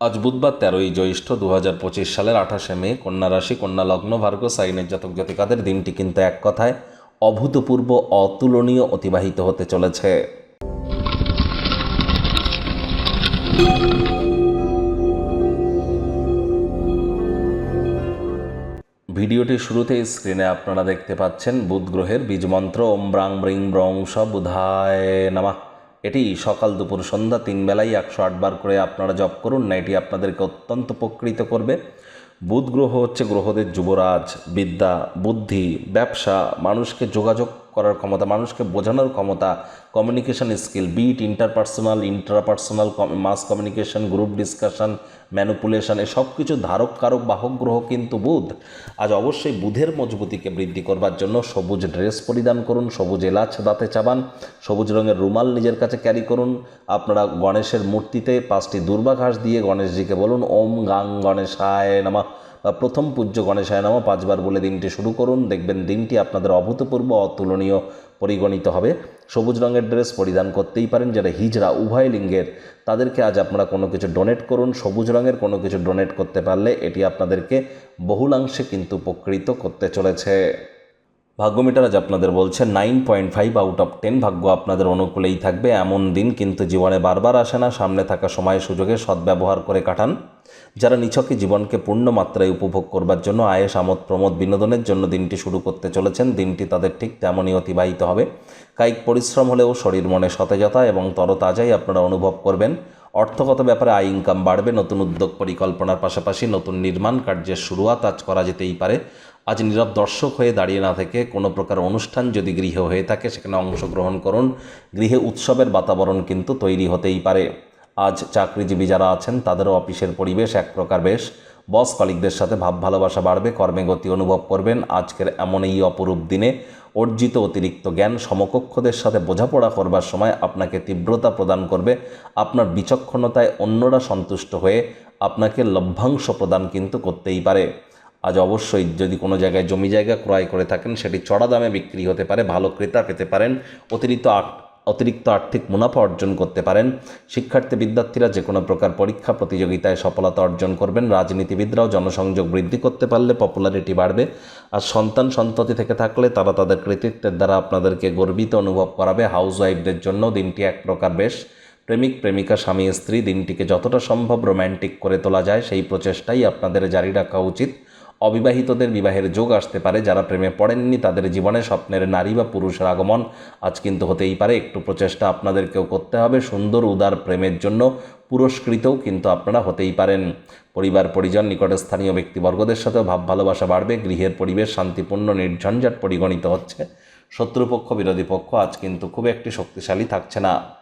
আজ বুধবার তেরোই জ্যৈষ্ঠ দু হাজার পঁচিশ সালের আঠাশে মে, কন্যা রাশি, কন্যা লগ্ন, ভার্গ, সাইনের জাতক জাতিকাদের দিনটি কিন্তু এক কথায় অভূতপূর্ব, অতুলনীয়, অতিবাহিত হতে চলেছে। ভিডিওটির শুরুতেই স্ক্রিনে আপনারা দেখতে পাচ্ছেন, বুধ গ্রহের বীজমন্ত্র, ওম ব্রাং ব্রিং ব্রং স বুধায় নামা। এটি সকাল দুপুর সন্ধ্যা তিন বেলায় একশো আটবার করে আপনারা জপ করুন। না, এটি আপনাদেরকে অত্যন্ত উপকৃত করবে। বুধ গ্রহ হচ্ছে গ্রহদের যুবরাজ, বিদ্যা, বুদ্ধি, ব্যবসা, মানুষকে যোগাযোগ করার ক্ষমতা, মানুষকে বোঝানোর ক্ষমতা communication skill be it interpersonal intrapersonal mass communication group discussion manipulation এ সব কিছু ধারক, কারক, বাহক, গ্রহ কিন্তু বুধ। আজ অবশ্যই বুধের মজবুতিকে বৃদ্ধি করবার জন্য সবুজ ড্রেস পরিধান করুন, সবুজ এলাচ দাঁতে চাবান, সবুজ রঙের রুমাল নিজের কাছে ক্যারি করুন। আপনারা গণেশের মূর্তিতে পাঁচটি দুর্বা ঘাস দিয়ে গণেশজিকে বলুন, ওম গাং গণেশায় নামা। বা প্রথম পূজ্য গণেশায় নামা, পাঁচবার বলে দিনটি শুরু করুন। দেখবেন দিনটি আপনাদের অভূতপূর্ব, অতুলনীয়। পরিগণিত হবে। সবুজ রঙের ড্রেস পরিধান করতেই পারেন যারা হিজরা উভয় লিঙ্গের। তাদেরকে আজ আপনারা কোনো কিছু ডোনেট করুন। সবুজ রঙের কোনো কিছু ডোনেট করতে পারলে এটি আপনাদেরকে বহুলাংশে কিন্তু উপকৃত করতে চলেছে। ভাগ্যমিটার আজ আপনাদের বলছে nine point five out of ten ভাগ্য আপনাদের অনুকূলেই থাকবে। এমন দিন কিন্তু জীবনে বারবার আসে না। সামনে থাকা সময় সুযোগে সদ্ব্যবহার করে কাটান। যারা নিছকে জীবনকে পূর্ণ মাত্রায় উপভোগ করবার জন্য আয়েস, আমোদ, প্রমোদ, বিনোদনের জন্য দিনটি শুরু করতে চলেছেন, দিনটি তাদের ঠিক তেমনই অতিবাহিত হবে। কায়িক পরিশ্রম হলেও শরীর মনে সতেজতা এবং তরতাজাই আপনারা অনুভব করবেন। অর্থগত ব্যাপারে আয় ইনকাম বাড়বে, নতুন উদ্যোগ পরিকল্পনার পাশাপাশি নতুন নির্মাণ কার্যের শুরুয়াত আজ করা যেতেই পারে। আজ নীরব দর্শক হয়ে দাঁড়িয়ে না থেকে কোনো প্রকার অনুষ্ঠান যদি গৃহে হয়ে থাকে, সেখানে অংশগ্রহণ করুন। গৃহে উৎসবের বাতাবরণ কিন্তু তৈরি হতেই পারে। আজ চাকরিজীবী যারা আছেন, তাদেরও অফিসের পরিবেশ এক প্রকার বেশ। বস কলিকদের সাথে ভাব ভালোবাসা বাড়বে, কর্মে গতি অনুভব করবেন। আজকের এমন এই অপরূপ দিনে অর্জিত অতিরিক্ত জ্ঞান সমকক্ষদের সাথে বোঝাপড়া করবার সময় আপনাকে তীব্রতা প্রদান করবে। আপনার বিচক্ষণতায় অন্যরা সন্তুষ্ট হয়ে আপনাকে লভ্যাংশ প্রদান কিন্তু করতেই পারে। আজ অবশ্যই যদি কোনো জায়গায় জমি জায়গা ক্রয় করে থাকেন, সেটি চড়া দামে বিক্রি হতে পারে, ভালো ক্রেতা পেতে পারেন। অতিরিক্ত আট- অতিরিক্ত আর্থিক মুনাফা অর্জন করতে পারেন। শিক্ষার্থী বিদ্যার্থীরা যে কোনো প্রকার পরীক্ষা প্রতিযোগিতায় সফলতা অর্জন করবেন। রাজনীতিবিদরাও জনসংযোগ বৃদ্ধি করতে পারলে পপুলারিটি বাড়বে। আর সন্তান সন্ততি থেকে থাকলে তারা তাদের কৃতিত্বের দ্বারা আপনাদেরকে গর্বিত অনুভব করাবে। হাউস ওয়াইফদের জন্য দিনটি এক প্রকার বেশ। প্রেমিক, প্রেমিকা, স্বামী, স্ত্রী, দিনটিকে যতটা সম্ভব রোম্যান্টিক করে তোলা যায়, সেই প্রচেষ্টাই আপনাদের জারি রাখা উচিত। অবিবাহিতদের বিবাহের যোগ আসতে পারে, যারা প্রেমে পড়েননি, তাদের জীবনে স্বপ্নের নারী বা পুরুষের আগমন আজ কিন্তু হতেই পারে। একটু প্রচেষ্টা আপনাদেরকেও করতে হবে, সুন্দর, উদার প্রেমের জন্য পুরস্কৃতও কিন্তু আপনারা হতেই পারেন। পরিবার, পরিজন, নিকটস্থানীয় ব্যক্তিবর্গদের সাথেও ভাব ভালোবাসা বাড়বে, গৃহের পরিবেশ শান্তিপূর্ণ, নির্ঝঞ্ঝাট পরিগণিত হচ্ছে। শত্রুপক্ষ, বিরোধী পক্ষ আজ কিন্তু খুব একটি শক্তিশালী থাকছে না।